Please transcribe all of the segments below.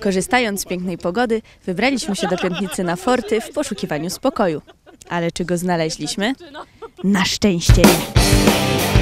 Korzystając z pięknej pogody, wybraliśmy się do piętnicy na forty w poszukiwaniu spokoju. Ale czy go znaleźliśmy? Na szczęście nie.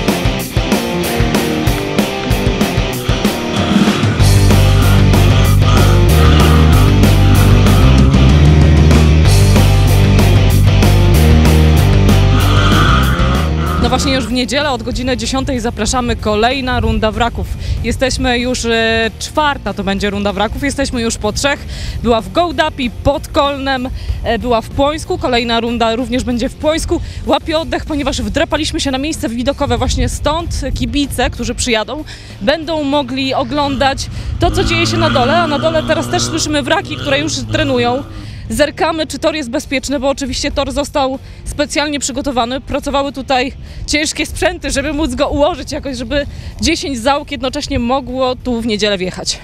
No właśnie już w niedzielę od godziny 10 zapraszamy kolejna runda wraków. Jesteśmy już e, czwarta, to będzie runda wraków. Jesteśmy już po trzech. Była w Gołdapi, pod Kolnem, e, była w Płońsku. Kolejna runda również będzie w Płońsku. Łapię oddech, ponieważ wdrapaliśmy się na miejsce widokowe właśnie stąd. Kibice, którzy przyjadą, będą mogli oglądać to, co dzieje się na dole. A na dole teraz też słyszymy wraki, które już trenują. Zerkamy, czy tor jest bezpieczny, bo oczywiście tor został specjalnie przygotowany. Pracowały tutaj ciężkie sprzęty, żeby móc go ułożyć jakoś, żeby 10 załóg jednocześnie mogło tu w niedzielę wjechać.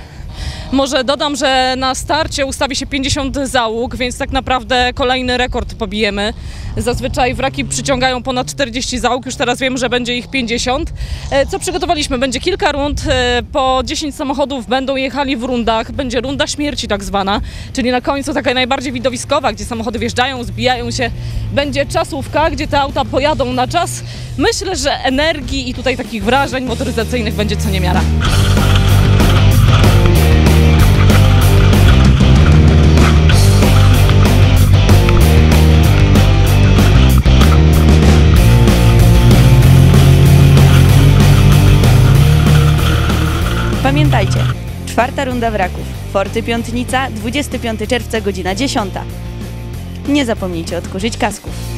Może dodam, że na starcie ustawi się 50 załóg, więc tak naprawdę kolejny rekord pobijemy. Zazwyczaj wraki przyciągają ponad 40 załóg, już teraz wiem, że będzie ich 50. E, Co przygotowaliśmy? Będzie kilka rund, e, po 10 samochodów będą jechali w rundach, będzie runda śmierci tak zwana, czyli na końcu taka najbardziej widowiskowa, gdzie samochody wjeżdżają, zbijają się. Będzie czasówka, gdzie te auta pojadą na czas. Myślę, że energii i tutaj takich wrażeń motoryzacyjnych będzie co niemiara. Pamiętajcie, czwarta runda wraków. Forty Piątnica, 25 czerwca, godzina 10. Nie zapomnijcie odkurzyć kasków.